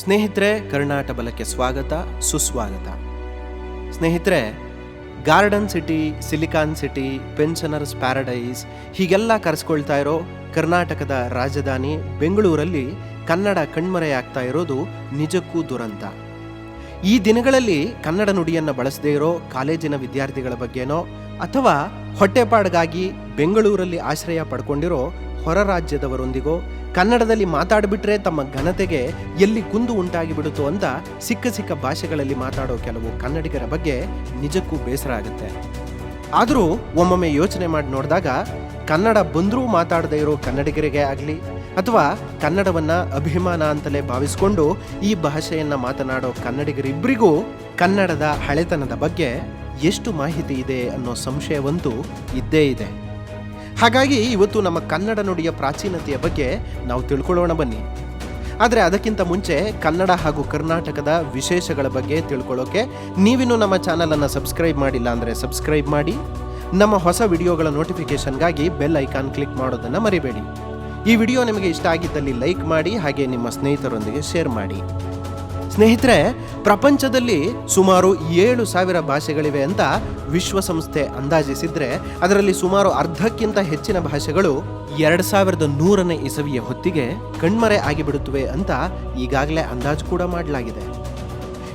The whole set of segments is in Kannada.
ಸ್ನೇಹಿತರೆ, ಕರ್ನಾಟ ಬಲಕ್ಕೆ ಸ್ವಾಗತ, ಸುಸ್ವಾಗತ. ಸ್ನೇಹಿತರೆ, garden city, silicon city, pensioners paradise ಹೀಗೆಲ್ಲ ಕರೆಸ್ಕೊಳ್ತಾ ಇರೋ ಕರ್ನಾಟಕದ ರಾಜಧಾನಿ ಬೆಂಗಳೂರಲ್ಲಿ ಕನ್ನಡ ಕಣ್ಮರೆಯಾಗ್ತಾ ಇರೋದು ನಿಜಕ್ಕೂ ದುರಂತ. ಈ ದಿನಗಳಲ್ಲಿ ಕನ್ನಡ ನುಡಿಯನ್ನು ಬಳಸದೇ ಇರೋ ಕಾಲೇಜಿನ ವಿದ್ಯಾರ್ಥಿಗಳ ಬಗ್ಗೆನೋ ಅಥವಾ ಹೊಟ್ಟೆಪಾಡ್ಗಾಗಿ ಬೆಂಗಳೂರಲ್ಲಿ ಆಶ್ರಯ ಪಡ್ಕೊಂಡಿರೋ ಹೊರ ರಾಜ್ಯದವರೊಂದಿಗೋ ಕನ್ನಡದಲ್ಲಿ ಮಾತಾಡಿಬಿಟ್ರೆ ತಮ್ಮ ಘನತೆಗೆ ಎಲ್ಲಿ ಕುಂದು ಉಂಟಾಗಿ ಬಿಡುತ್ತು ಅಂತ ಸಿಕ್ಕ ಸಿಕ್ಕ ಭಾಷೆಗಳಲ್ಲಿ ಮಾತಾಡೋ ಕೆಲವು ಕನ್ನಡಿಗರ ಬಗ್ಗೆ ನಿಜಕ್ಕೂ ಬೇಸರ ಆಗುತ್ತೆ. ಆದರೂ ಒಮ್ಮೊಮ್ಮೆ ಯೋಚನೆ ಮಾಡಿ ನೋಡಿದಾಗ ಕನ್ನಡ ಬಂದರೂ ಮಾತಾಡದೇ ಇರೋ ಕನ್ನಡಿಗರಿಗೆ ಆಗಲಿ ಅಥವಾ ಕನ್ನಡವನ್ನು ಅಭಿಮಾನ ಅಂತಲೇ ಭಾವಿಸಿಕೊಂಡು ಈ ಭಾಷೆಯನ್ನು ಮಾತನಾಡೋ ಕನ್ನಡಿಗರಿಬ್ಬರಿಗೂ ಕನ್ನಡದ ಹಳೆತನದ ಬಗ್ಗೆ ಎಷ್ಟು ಮಾಹಿತಿ ಇದೆ ಅನ್ನೋ ಸಂಶಯವಂತೂ ಇದ್ದೇ ಇದೆ. ಹಾಗಾಗಿ ಇವತ್ತು ನಮ್ಮ ಕನ್ನಡ ನುಡಿಯ ಪ್ರಾಚೀನತೆಯ ಬಗ್ಗೆ ನಾವು ತಿಳ್ಕೊಳ್ಳೋಣ ಬನ್ನಿ. ಆದರೆ ಅದಕ್ಕಿಂತ ಮುಂಚೆ ಕನ್ನಡ ಹಾಗೂ ಕರ್ನಾಟಕದ ವಿಶೇಷಗಳ ಬಗ್ಗೆ ತಿಳ್ಕೊಳ್ಳೋಕೆ ನೀವಿನ್ನೂ ನಮ್ಮ ಚಾನಲನ್ನು ಸಬ್ಸ್ಕ್ರೈಬ್ ಮಾಡಿಲ್ಲ ಅಂದರೆ ಸಬ್ಸ್ಕ್ರೈಬ್ ಮಾಡಿ. ನಮ್ಮ ಹೊಸ ವಿಡಿಯೋಗಳ ನೋಟಿಫಿಕೇಷನ್ಗಾಗಿ ಬೆಲ್ ಐಕಾನ್ ಕ್ಲಿಕ್ ಮಾಡೋದನ್ನು ಮರಿಬೇಡಿ. ಈ ವಿಡಿಯೋ ನಿಮಗೆ ಇಷ್ಟ ಆಗಿದ್ದಲ್ಲಿ ಲೈಕ್ ಮಾಡಿ ಹಾಗೆ ನಿಮ್ಮ ಸ್ನೇಹಿತರೊಂದಿಗೆ ಶೇರ್ ಮಾಡಿ. ಸ್ನೇಹಿತರೆ, ಪ್ರಪಂಚದಲ್ಲಿ ಸುಮಾರು ಏಳು ಸಾವಿರ ಭಾಷೆಗಳಿವೆ ಅಂತ ವಿಶ್ವಸಂಸ್ಥೆ ಅಂದಾಜಿಸಿದ್ರೆ ಅದರಲ್ಲಿ ಸುಮಾರು ಅರ್ಧಕ್ಕಿಂತ ಹೆಚ್ಚಿನ ಭಾಷೆಗಳು ಎರಡ್ ಸಾವಿರದ ನೂರನೇ ಇಸವಿಯ ಹೊತ್ತಿಗೆ ಕಣ್ಮರೆ ಆಗಿಬಿಡುತ್ತವೆ ಅಂತ ಈಗಾಗಲೇ ಅಂದಾಜು ಕೂಡ ಮಾಡಲಾಗಿದೆ.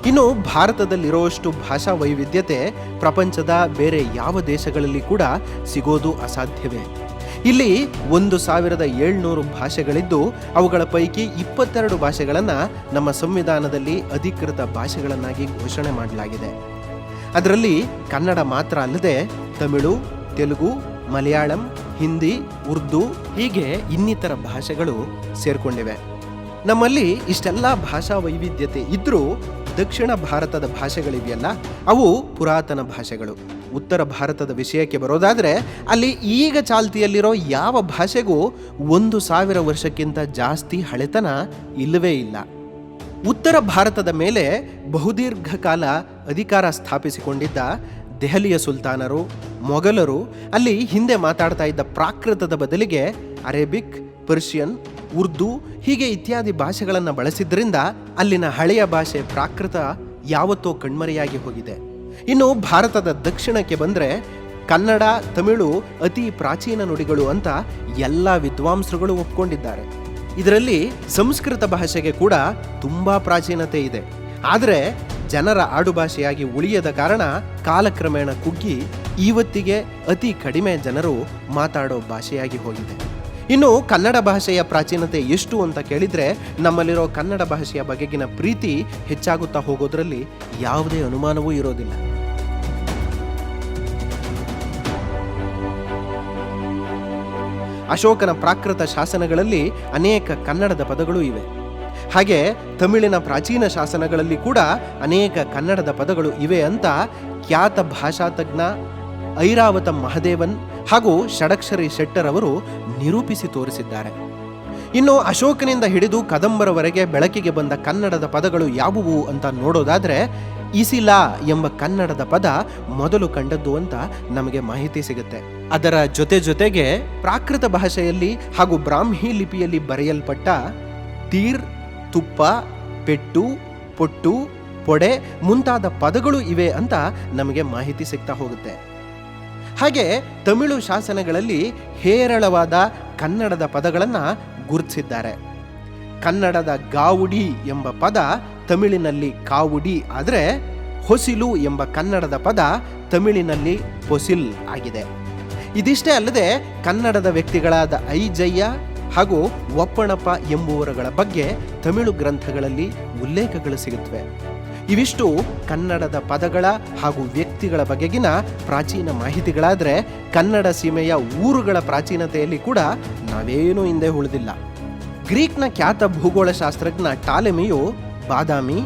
ಇನ್ನು ಭಾರತದಲ್ಲಿರುವಷ್ಟು ಭಾಷಾ ವೈವಿಧ್ಯತೆ ಪ್ರಪಂಚದ ಬೇರೆ ಯಾವ ದೇಶಗಳಲ್ಲಿ ಕೂಡ ಸಿಗೋದು ಅಸಾಧ್ಯವೇ? ಇಲ್ಲಿ ಒಂದು ಸಾವಿರದ ಏಳ್ನೂರು ಭಾಷೆಗಳಿದ್ದು ಅವುಗಳ ಪೈಕಿ ಇಪ್ಪತ್ತೆರಡು ಭಾಷೆಗಳನ್ನು ನಮ್ಮ ಸಂವಿಧಾನದಲ್ಲಿ ಅಧಿಕೃತ ಭಾಷೆಗಳನ್ನಾಗಿ ಘೋಷಣೆ ಮಾಡಲಾಗಿದೆ. ಅದರಲ್ಲಿ ಕನ್ನಡ ಮಾತ್ರ ಅಲ್ಲದೆ ತಮಿಳು, ತೆಲುಗು, ಮಲಯಾಳಂ, ಹಿಂದಿ, ಉರ್ದು ಹೀಗೆ ಇನ್ನಿತರ ಭಾಷೆಗಳು ಸೇರ್ಕೊಂಡಿವೆ. ನಮ್ಮಲ್ಲಿ ಇಷ್ಟೆಲ್ಲ ಭಾಷಾ ವೈವಿಧ್ಯತೆ ಇದ್ರೂ ದಕ್ಷಿಣ ಭಾರತದ ಭಾಷೆಗಳಿದೆಯಲ್ಲ ಅವು ಪುರಾತನ ಭಾಷೆಗಳು. ಉತ್ತರ ಭಾರತದ ವಿಷಯಕ್ಕೆ ಬರೋದಾದರೆ, ಅಲ್ಲಿ ಈಗ ಚಾಲ್ತಿಯಲ್ಲಿರೋ ಯಾವ ಭಾಷೆಗೂ ಒಂದು ಸಾವಿರ ವರ್ಷಕ್ಕಿಂತ ಜಾಸ್ತಿ ಹಳೆತನ ಇಲ್ಲವೇ ಇಲ್ಲ. ಉತ್ತರ ಭಾರತದ ಮೇಲೆ ಬಹುದೀರ್ಘ ಕಾಲ ಅಧಿಕಾರ ಸ್ಥಾಪಿಸಿಕೊಂಡಿದ್ದ ದೆಹಲಿಯ ಸುಲ್ತಾನರು, ಮೊಘಲರು, ಅಲ್ಲಿ ಹಿಂದೆ ಮಾತಾಡ್ತಾ ಇದ್ದ ಪ್ರಾಕೃತದ ಬದಲಿಗೆ ಅರೇಬಿಕ್, ಪರ್ಷಿಯನ್ ಉರ್ದು, ಹೀಗೆ ಇತ್ಯಾದಿ ಭಾಷೆಗಳನ್ನು ಬಳಸಿದ್ರಿಂದ ಅಲ್ಲಿನ ಹಳೆಯ ಭಾಷೆ ಪ್ರಾಕೃತ ಯಾವತ್ತೋ ಕಣ್ಮರೆಯಾಗಿ ಹೋಗಿದೆ. ಇನ್ನು ಭಾರತದ ದಕ್ಷಿಣಕ್ಕೆ ಬಂದರೆ ಕನ್ನಡ, ತಮಿಳು ಅತಿ ಪ್ರಾಚೀನ ನುಡಿಗಳು ಅಂತ ಎಲ್ಲ ವಿದ್ವಾಂಸರುಗಳು ಒಪ್ಕೊಂಡಿದ್ದಾರೆ. ಇದರಲ್ಲಿ ಸಂಸ್ಕೃತ ಭಾಷೆಗೆ ಕೂಡ ತುಂಬ ಪ್ರಾಚೀನತೆ ಇದೆ. ಆದರೆ ಜನರ ಆಡುಭಾಷೆಯಾಗಿ ಉಳಿಯದ ಕಾರಣ ಕಾಲಕ್ರಮೇಣ ಕುಗ್ಗಿ ಇವತ್ತಿಗೆ ಅತಿ ಕಡಿಮೆ ಜನರು ಮಾತಾಡೋ ಭಾಷೆಯಾಗಿ ಹೋಗಿದೆ. ಇನ್ನು ಕನ್ನಡ ಭಾಷೆಯ ಪ್ರಾಚೀನತೆ ಎಷ್ಟು ಅಂತ ಕೇಳಿದ್ರೆ ನಮ್ಮಲ್ಲಿರೋ ಕನ್ನಡ ಭಾಷೆಯ ಬಗೆಗಿನ ಪ್ರೀತಿ ಹೆಚ್ಚಾಗುತ್ತಾ ಹೋಗೋದ್ರಲ್ಲಿ ಯಾವುದೇ ಅನುಮಾನವೂ ಇರೋದಿಲ್ಲ. ಅಶೋಕನ ಪ್ರಾಕೃತ ಶಾಸನಗಳಲ್ಲಿ ಅನೇಕ ಕನ್ನಡದ ಪದಗಳು ಇವೆ. ಹಾಗೆ ತಮಿಳಿನ ಪ್ರಾಚೀನ ಶಾಸನಗಳಲ್ಲಿ ಕೂಡ ಅನೇಕ ಕನ್ನಡದ ಪದಗಳು ಇವೆ ಅಂತ ಖ್ಯಾತ ಭಾಷಾ ತಜ್ಞ ಐರಾವತ ಮಹದೇವನ್ ಹಾಗೂ ಷಡಕ್ಷರಿ ಶೆಟ್ಟರ್ ಅವರು ನಿರೂಪಿಸಿ ತೋರಿಸಿದ್ದಾರೆ. ಇನ್ನು ಅಶೋಕನಿಂದ ಹಿಡಿದು ಕದಂಬರವರೆಗೆ ಬೆಳಕಿಗೆ ಬಂದ ಕನ್ನಡದ ಪದಗಳು ಯಾವುವು ಅಂತ ನೋಡೋದಾದರೆ, ಇಸಿಲಾ ಎಂಬ ಕನ್ನಡದ ಪದ ಮೊದಲು ಕಂಡದ್ದು ಅಂತ ನಮಗೆ ಮಾಹಿತಿ ಸಿಗುತ್ತೆ. ಅದರ ಜೊತೆ ಜೊತೆಗೆ ಪ್ರಾಕೃತ ಭಾಷೆಯಲ್ಲಿ ಹಾಗೂ ಬ್ರಾಹ್ಮಿ ಲಿಪಿಯಲ್ಲಿ ಬರೆಯಲ್ಪಟ್ಟ ತೀರ್, ತುಪ್ಪ, ಪೆಟ್ಟು, ಪೊಟ್ಟು, ಪೊಡೆ ಮುಂತಾದ ಪದಗಳು ಇವೆ ಅಂತ ನಮಗೆ ಮಾಹಿತಿ ಸಿಗ್ತಾ ಹೋಗುತ್ತೆ. ಹಾಗೆ ತಮಿಳು ಶಾಸನಗಳಲ್ಲಿ ಹೇರಳವಾದ ಕನ್ನಡದ ಪದಗಳನ್ನು ಗುರುತಿಸಿದ್ದಾರೆ. ಕನ್ನಡದ ಗಾವುಡಿ ಎಂಬ ಪದ ತಮಿಳಿನಲ್ಲಿ ಕಾವುಡಿ ಆದರೆ ಹೊಸಿಲು ಎಂಬ ಕನ್ನಡದ ಪದ ತಮಿಳಿನಲ್ಲಿ ಹೊಸಿಲ್ ಆಗಿದೆ. ಇದಿಷ್ಟೇ ಅಲ್ಲದೆ ಕನ್ನಡದ ವ್ಯಕ್ತಿಗಳಾದ ಐಜಯ್ಯ ಹಾಗೂ ಒಪ್ಪಣಪ್ಪ ಎಂಬುವರುಗಳ ಬಗ್ಗೆ ತಮಿಳು ಗ್ರಂಥಗಳಲ್ಲಿ ಉಲ್ಲೇಖಗಳು ಸಿಗುತ್ತವೆ. ಇವಿಷ್ಟು ಕನ್ನಡದ ಪದಗಳ ಹಾಗೂ ವ್ಯಕ್ತಿಗಳ ಬಗೆಗಿನ ಪ್ರಾಚೀನ ಮಾಹಿತಿಗಳಾದರೆ ಕನ್ನಡ ಸೀಮೆಯ ಊರುಗಳ ಪ್ರಾಚೀನತೆಯಲ್ಲಿ ಕೂಡ ನಾವೇನೂ ಹಿಂದೆ ಉಳಿದಿಲ್ಲ. ಗ್ರೀಕ್ನ ಖ್ಯಾತ ಭೂಗೋಳಶಾಸ್ತ್ರಜ್ಞ ಟಾಲೆಮಿಯು ಬಾದಾಮಿ,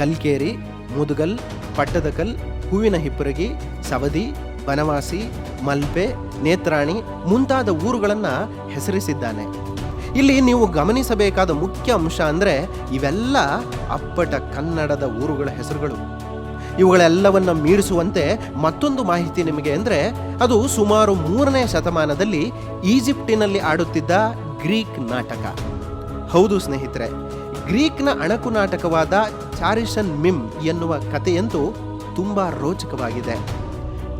ಕಲ್ಕೇರಿ, ಮುದುಗಲ್ ಪಟ್ಟದಕಲ್ ಹೂವಿನ ಹಿಪ್ಪರಗಿ, ಸವದಿ, ಬನವಾಸಿ, ಮಲ್ಪೆ, ನೇತ್ರಾಣಿ ಮುಂತಾದ ಊರುಗಳನ್ನು ಹೆಸರಿಸಿದ್ದಾನೆ. ಇಲ್ಲಿ ನೀವು ಗಮನಿಸಬೇಕಾದ ಮುಖ್ಯ ಅಂಶ ಅಂದರೆ ಇವೆಲ್ಲ ಅಪ್ಪಟ ಕನ್ನಡದ ಊರುಗಳ ಹೆಸರುಗಳು. ಇವುಗಳೆಲ್ಲವನ್ನ ಮೀರಿಸುವಂತೆ ಮತ್ತೊಂದು ಮಾಹಿತಿ ನಿಮಗೆ ಅಂದರೆ ಅದು ಸುಮಾರು ಮೂರನೇ ಶತಮಾನದಲ್ಲಿ ಈಜಿಪ್ಟಿನಲ್ಲಿ ಆಡುತ್ತಿದ್ದ ಗ್ರೀಕ್ ನಾಟಕ. ಹೌದು ಸ್ನೇಹಿತರೆ, ಗ್ರೀಕ್ನ ಅಣಕು ನಾಟಕವಾದ ಚಾರಿಷನ್ ಮಿಮ್ ಎನ್ನುವ ಕಥೆಯಂತೂ ತುಂಬ ರೋಚಕವಾಗಿದೆ.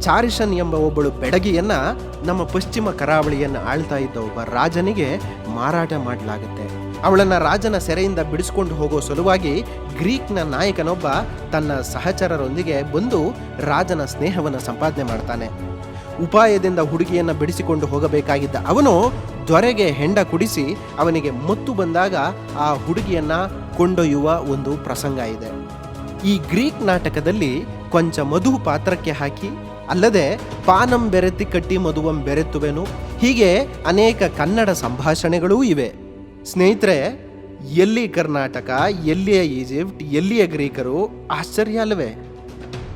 ಚಾರಿಷನ್ ಎಂಬ ಒಬ್ಬಳು ಬೆಡಗಿಯನ್ನು ನಮ್ಮ ಪಶ್ಚಿಮ ಕರಾವಳಿಯನ್ನು ಆಳ್ತಾ ಇದ್ದ ಒಬ್ಬ ರಾಜನಿಗೆ ಮಾರಾಟ ಮಾಡಲಾಗುತ್ತೆ. ಅವಳನ್ನ ರಾಜನ ಸೆರೆಯಿಂದ ಬಿಡಿಸ್ಕೊಂಡು ಹೋಗೋ ಸಲುವಾಗಿ ಗ್ರೀಕ್ನ ನಾಯಕನೊಬ್ಬ ತನ್ನ ಸಹಚರರೊಂದಿಗೆ ಬಂದು ರಾಜನ ಸ್ನೇಹವನ್ನು ಸಂಪಾದನೆ ಮಾಡ್ತಾನೆ. ಉಪಾಯದಿಂದ ಹುಡುಗಿಯನ್ನು ಬಿಡಿಸಿಕೊಂಡು ಹೋಗಬೇಕಾಗಿದ್ದ ಅವನು ದೊರೆಗೆ ಹೆಂಡ ಕುಡಿಸಿ ಅವನಿಗೆ ಮತ್ತು ಬಂದಾಗ ಆ ಹುಡುಗಿಯನ್ನು ಕೊಂಡೊಯ್ಯುವ ಒಂದು ಪ್ರಸಂಗ ಇದೆ. ಈ ಗ್ರೀಕ್ ನಾಟಕದಲ್ಲಿ ಕೊಂಚ ಮಧು ಪಾತ್ರಕ್ಕೆ ಹಾಕಿ, ಅಲ್ಲದೆ ಪಾನಂ ಬೆರೆತಿ ಕಟ್ಟಿ ಮಧುವಂ ಬೆರೆತುವೆನು ಹೀಗೆ ಅನೇಕ ಕನ್ನಡ ಸಂಭಾಷಣೆಗಳೂ ಇವೆ. ಸ್ನೇಹಿತರೆ, ಎಲ್ಲಿ ಕರ್ನಾಟಕ, ಎಲ್ಲಿಯ ಈಜಿಪ್ಟ್, ಎಲ್ಲಿಯ ಗ್ರೀಕರು, ಆಶ್ಚರ್ಯ ಅಲ್ಲವೇ?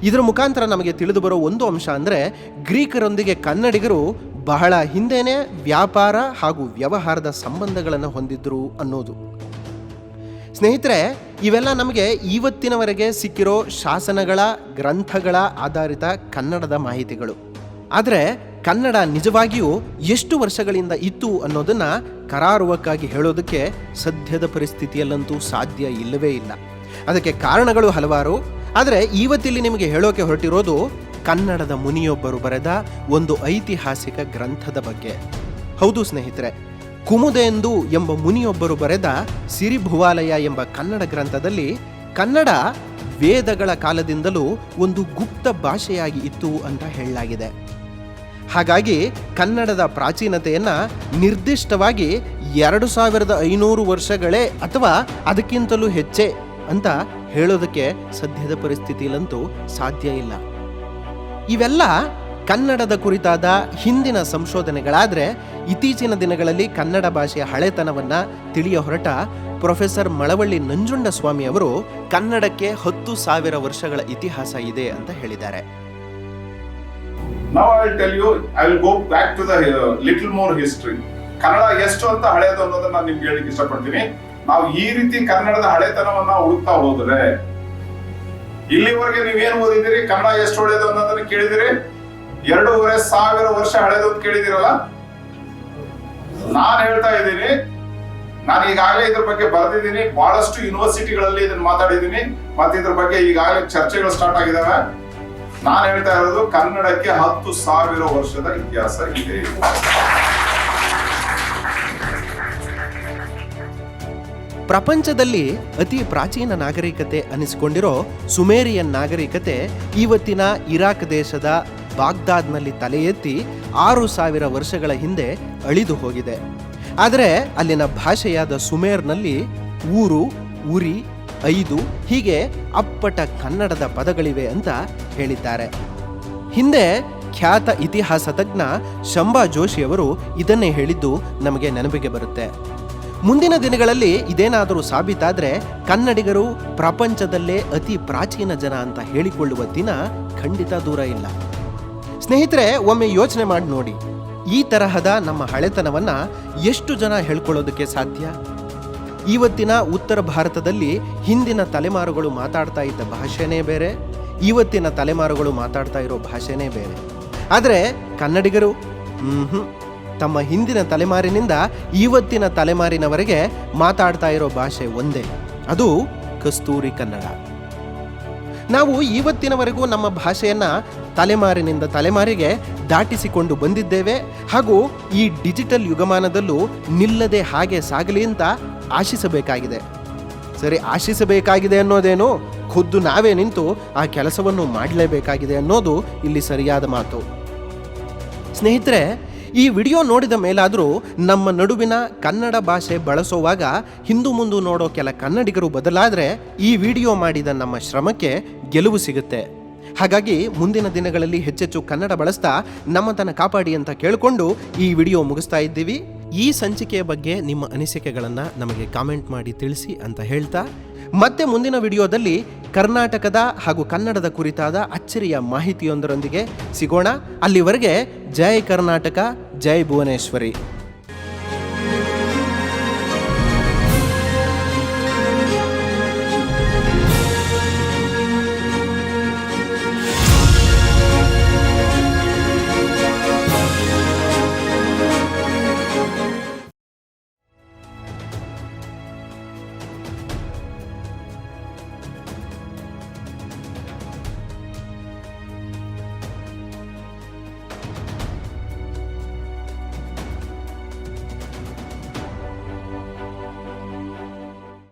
ಇದರ ಮುಖಾಂತರ ನಮಗೆ ತಿಳಿದು ಬರೋ ಒಂದು ಅಂಶ ಅಂದರೆ, ಗ್ರೀಕರೊಂದಿಗೆ ಕನ್ನಡಿಗರು ಬಹಳ ಹಿಂದೆನೆ ವ್ಯಾಪಾರ ಹಾಗೂ ವ್ಯವಹಾರದ ಸಂಬಂಧಗಳನ್ನು ಹೊಂದಿದ್ರು ಅನ್ನೋದು. ಸ್ನೇಹಿತರೆ, ಇವೆಲ್ಲ ನಮಗೆ ಇವತ್ತಿನವರೆಗೆ ಸಿಕ್ಕಿರೋ ಶಾಸನಗಳ, ಗ್ರಂಥಗಳ ಆಧಾರಿತ ಕನ್ನಡದ ಮಾಹಿತಿಗಳು. ಆದರೆ ಕನ್ನಡ ನಿಜವಾಗಿಯೂ ಎಷ್ಟು ವರ್ಷಗಳಿಂದ ಇತ್ತು ಅನ್ನೋದನ್ನು ಕರಾರುವಕ್ಕಾಗಿ ಹೇಳೋದಕ್ಕೆ ಸದ್ಯದ ಪರಿಸ್ಥಿತಿಯಲ್ಲಂತೂ ಸಾಧ್ಯ ಇಲ್ಲವೇ ಇಲ್ಲ. ಅದಕ್ಕೆ ಕಾರಣಗಳು ಹಲವಾರು. ಆದರೆ ಇವತ್ತಿಲ್ಲಿ ನಿಮಗೆ ಹೇಳೋಕೆ ಹೊರಟಿರೋದು ಕನ್ನಡದ ಮುನಿಯೊಬ್ಬರು ಬರೆದ ಒಂದು ಐತಿಹಾಸಿಕ ಗ್ರಂಥದ ಬಗ್ಗೆ. ಹೌದು ಸ್ನೇಹಿತರೆ ಕುಮುದೆಂದು ಎಂಬ ಮುನಿಯೊಬ್ಬರು ಬರೆದ ಸಿರಿಭುವಾಲಯ ಎಂಬ ಕನ್ನಡ ಗ್ರಂಥದಲ್ಲಿ ಕನ್ನಡ ವೇದಗಳ ಕಾಲದಿಂದಲೂ ಒಂದು ಗುಪ್ತ ಭಾಷೆಯಾಗಿ ಇತ್ತು ಅಂತ ಹೇಳಲಾಗಿದೆ. ಹಾಗಾಗಿ ಕನ್ನಡದ ಪ್ರಾಚೀನತೆಯನ್ನು ನಿರ್ದಿಷ್ಟವಾಗಿ ಎರಡು ಸಾವಿರದ ಐನೂರು ವರ್ಷಗಳೇ ಅಥವಾ ಅದಕ್ಕಿಂತಲೂ ಹೆಚ್ಚೇ ಅಂತ ಹೇಳೋದಕ್ಕೆ ಸದ್ಯದ ಪರಿಸ್ಥಿತಿಯಲ್ಲಂತೂ ಸಾಧ್ಯ ಇಲ್ಲ. ಇವೆಲ್ಲ ಕನ್ನಡದ ಕುರಿತಾದ ಹಿಂದಿನ ಸಂಶೋಧನೆಗಳಾದರೆ ಇತ್ತೀಚಿನ ದಿನಗಳಲ್ಲಿ ಕನ್ನಡ ಭಾಷೆಯ ಹಳೆತನವನ್ನ ತಿಳಿಯ ಹೊರಟ ಪ್ರೊಫೆಸರ್ ಮಳವಳ್ಳಿ ನಂಜುಂಡಸ್ವಾಮಿ ಅವರು ಕನ್ನಡಕ್ಕೆ ಹತ್ತು ಸಾವಿರ ವರ್ಷಗಳ ಇತಿಹಾಸ ಇದೆ ಅಂತ ಹೇಳಿದ್ದಾರೆ. Now I tell you I will go back to the little more history Kannada ಎಷ್ಟು ಅಂತ ಹಳೆಯದು ಅನ್ನೋದನ್ನ ನಾನು ನಿಮ್ಗೆ ಹೇಳಿಕ್ಕೆ ಇಷ್ಟಪಡ್ತೀನಿ. ನಾವು ಈ ರೀತಿ ಕನ್ನಡದ ಹಳೆತನವನ್ನ ಹುಡುಕ್ತಾ ಹೋದ್ರೆ, ಇಲ್ಲಿವರೆಗೆ ನೀವೇನ್ ಓದಿದಿರಿ ಕನ್ನಡ ಎಷ್ಟು ಹಳೆಯದು ಅನ್ನೋದನ್ನ ಕೇಳಿದಿರಿ. ಎರಡೂವರೆ ಸಾವಿರ ವರ್ಷ ಹಳೆಯದು ಅಂತ ಕೇಳಿದಿರಲ್ಲ? ನಾನ್ ಹೇಳ್ತಾ ಇದ್ದೀನಿ, ನಾನು ಈಗಾಗಲೇ ಇದ್ರ ಬಗ್ಗೆ ಬರೆದಿದ್ದೀನಿ. ಬಹಳಷ್ಟು ಯೂನಿವರ್ಸಿಟಿಗಳಲ್ಲಿ ಇದನ್ನ ಮಾತಾಡಿದ್ದೀನಿ. ಮತ್ತೆ ಇದ್ರ ಬಗ್ಗೆ ಈಗಾಗಲೇ ಚರ್ಚೆಗಳು ಸ್ಟಾರ್ಟ್ ಆಗಿದಾವೆ. ನಾನು ಹೇಳ್ತಾ ಇರೋದು ಕನ್ನಡಕ್ಕೆ ಹತ್ತು ಸಾವಿರ ವರ್ಷದ ಇತಿಹಾಸ ಇದೆ. ಪ್ರಪಂಚದಲ್ಲಿ ಅತಿ ಪ್ರಾಚೀನ ನಾಗರಿಕತೆ ಅನಿಸಿಕೊಂಡಿರೋ ಸುಮೇರಿಯನ್ ನಾಗರಿಕತೆ ಇವತ್ತಿನ ಇರಾಕ್ ದೇಶದ ಬಾಗ್ದಾದ್ನಲ್ಲಿ ತಲೆ ಎತ್ತಿ ಆರು ಸಾವಿರ ವರ್ಷಗಳ ಹಿಂದೆ ಅಳಿದು ಹೋಗಿದೆ. ಆದರೆ ಅಲ್ಲಿನ ಭಾಷೆಯಾದ ಸುಮೇರ್ನಲ್ಲಿ ಊರು, ಉರಿ ಐದು ಹೀಗೆ ಅಪ್ಪಟ ಕನ್ನಡದ ಪದಗಳಿವೆ ಅಂತ ಹೇಳಿದ್ದಾರೆ. ಹಿಂದೆ ಖ್ಯಾತ ಇತಿಹಾಸ ತಜ್ಞ ಶಂಭಾ ಜೋಶಿಯವರು ಇದನ್ನೇ ಹೇಳಿದ್ದು ನಮಗೆ ನೆನಪಿಗೆ ಬರುತ್ತೆ. ಮುಂದಿನ ದಿನಗಳಲ್ಲಿ ಇದೇನಾದರೂ ಸಾಬೀತಾದರೆ ಕನ್ನಡಿಗರು ಪ್ರಪಂಚದಲ್ಲೇ ಅತಿ ಪ್ರಾಚೀನ ಜನ ಅಂತ ಹೇಳಿಕೊಳ್ಳುವ ದಿನ ಖಂಡಿತ ದೂರ ಇಲ್ಲ. ಸ್ನೇಹಿತರೆ, ಒಮ್ಮೆ ಯೋಚನೆ ಮಾಡಿ ನೋಡಿ. ಈ ತರಹದ ನಮ್ಮ ಹಳೆತನವನ್ನು ಎಷ್ಟು ಜನ ಹೇಳ್ಕೊಳ್ಳೋದಕ್ಕೆ ಸಾಧ್ಯ? ಇವತ್ತಿನ ಉತ್ತರ ಭಾರತದಲ್ಲಿ ಹಿಂದಿನ ತಲೆಮಾರುಗಳು ಮಾತಾಡ್ತಾ ಇದ್ದ ಭಾಷೆನೇ ಬೇರೆ, ಇವತ್ತಿನ ತಲೆಮಾರುಗಳು ಮಾತಾಡ್ತಾ ಇರೋ ಭಾಷೆನೇ ಬೇರೆ ಆದರೆ ಕನ್ನಡಿಗರು. ತಮ್ಮ ಹಿಂದಿನ ತಲೆಮಾರಿನಿಂದ ಇವತ್ತಿನ ತಲೆಮಾರಿನವರೆಗೆ ಮಾತಾಡ್ತಾ ಇರೋ ಭಾಷೆ ಒಂದೇ, ಅದು ಕಸ್ತೂರಿ ಕನ್ನಡ ನಾವು ಇವತ್ತಿನವರೆಗೂ ನಮ್ಮ ಭಾಷೆಯನ್ನು ತಲೆಮಾರಿನಿಂದ ತಲೆಮಾರಿಗೆ ದಾಟಿಸಿಕೊಂಡು ಬಂದಿದ್ದೇವೆ ಹಾಗೂ ಈ ಡಿಜಿಟಲ್ ಯುಗಮಾನದಲ್ಲೂ ನಿಲ್ಲದೆ ಹಾಗೆ ಸಾಗಲಿ ಅಂತ ಆಶಿಸಬೇಕಾಗಿದೆ. ಸರಿ, ಆಶಿಸಬೇಕಾಗಿದೆ ಅನ್ನೋದೇನು? ಖುದ್ದು ನಾವೇ ನಿಂತು ಆ ಕೆಲಸವನ್ನು ಮಾಡಲೇಬೇಕಾಗಿದೆ ಅನ್ನೋದು ಇಲ್ಲಿ ಸರಿಯಾದ ಮಾತು. ಸ್ನೇಹಿತರೆ, ಈ ವಿಡಿಯೋ ನೋಡಿದ ಮೇಲಾದರೂ ನಮ್ಮ ನಡುವಿನ ಕನ್ನಡ ಭಾಷೆ ಬಳಸುವಾಗ ಹಿಂದು ಮುಂದು ನೋಡೋ ಕೆಲ ಕನ್ನಡಿಗರು ಬದಲಾದರೆ ಈ ವಿಡಿಯೋ ಮಾಡಿದ ನಮ್ಮ ಶ್ರಮಕ್ಕೆ ಗೆಲುವು ಸಿಗುತ್ತೆ. ಹಾಗಾಗಿ ಮುಂದಿನ ದಿನಗಳಲ್ಲಿ ಹೆಚ್ಚೆಚ್ಚು ಕನ್ನಡ ಬಳಸ್ತಾ ನಮ್ಮತನ ಕಾಪಾಡಿ ಅಂತ ಕೇಳಿಕೊಂಡು ಈ ವಿಡಿಯೋ ಮುಗಿಸ್ತಾ ಇದ್ದೀವಿ. ಈ ಸಂಚಿಕೆಯ ಬಗ್ಗೆ ನಿಮ್ಮ ಅನಿಸಿಕೆಗಳನ್ನು ನಮಗೆ ಕಾಮೆಂಟ್ ಮಾಡಿ ತಿಳಿಸಿ ಅಂತ ಹೇಳ್ತಾ, ಮತ್ತೆ ಮುಂದಿನ ವಿಡಿಯೋದಲ್ಲಿ ಕರ್ನಾಟಕದ ಹಾಗೂ ಕನ್ನಡದ ಕುರಿತಾದ ಅಚ್ಚರಿಯ ಮಾಹಿತಿಯೊಂದರೊಂದಿಗೆ ಸಿಗೋಣ. ಅಲ್ಲಿವರೆಗೆ ಜೈ ಕರ್ನಾಟಕ, ಜೈ ಭುವನೇಶ್ವರಿ.